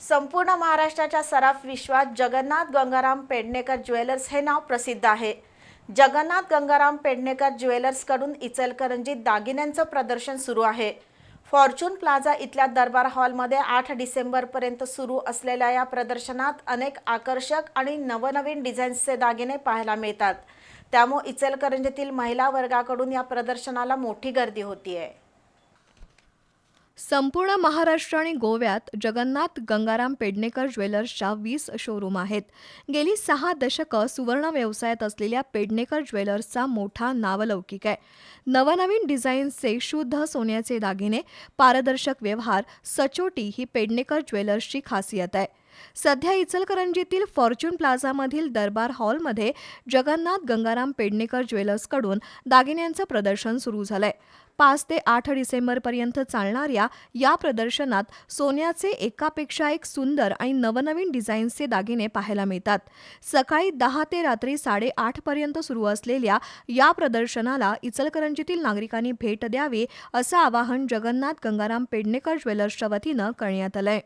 संपूर्ण महाराष्ट्राच्या सराफ विश्वात जगन्नाथ गंगाराम पेडणेकर ज्वेलर्स हे नाव प्रसिद्ध आहे. जगन्नाथ गंगाराम पेडणेकर ज्वेलर्सकडून इचलकरंजीत दागिन्यांचं प्रदर्शन सुरू आहे. फॉर्च्यून प्लाझा इथल्या दरबार हॉलमध्ये आठ डिसेंबरपर्यंत सुरू असलेल्या या प्रदर्शनात अनेक आकर्षक आणि नवनवीन डिझाईन्सचे दागिने पाहायला मिळतात. त्यामुळे इचलकरंजीतील महिला वर्गाकडून या प्रदर्शनाला मोठी गर्दी होती आहे संपूर्ण महाराष्ट्र आणि गोव्यात जगन्नाथ गंगाराम पेडणेकर ज्वेलर्सच्या वीस शोरूम आहेत. गेली सहा दशकं सुवर्ण व्यवसायात असलेल्या पेडणेकर ज्वेलर्सचा मोठा नावलौकिक आहे. नवनवीन डिझाईन्सचे शुद्ध सोन्याचे दागिने पारदर्शक व्यवहार सचोटी ही पेडणेकर ज्वेलर्सची खासियत आहे. सध्या इचलकरंजीतील फॉर्च्यून प्लाझामधील दरबार हॉलमध्ये जगन्नाथ गंगाराम पेडणेकर ज्वेलर्सकडून दागिन्यांचं प्रदर्शन सुरू झालंय. पाच ते आठ डिसेंबरपर्यंत चालणाऱ्या या प्रदर्शनात सोन्याचे एकापेक्षा एक सुंदर आणि नवनवीन डिझाईन्सचे दागिने पाहायला मिळतात. सकाळी दहा ते रात्री साडेआठपर्यंत सुरू असलेल्या या प्रदर्शनाला इचलकरंजीतील नागरिकांनी भेट द्यावी असं आवाहन जगन्नाथ गंगाराम पेडणेकर ज्वेलर्सच्या वतीनं करण्यात आलंय.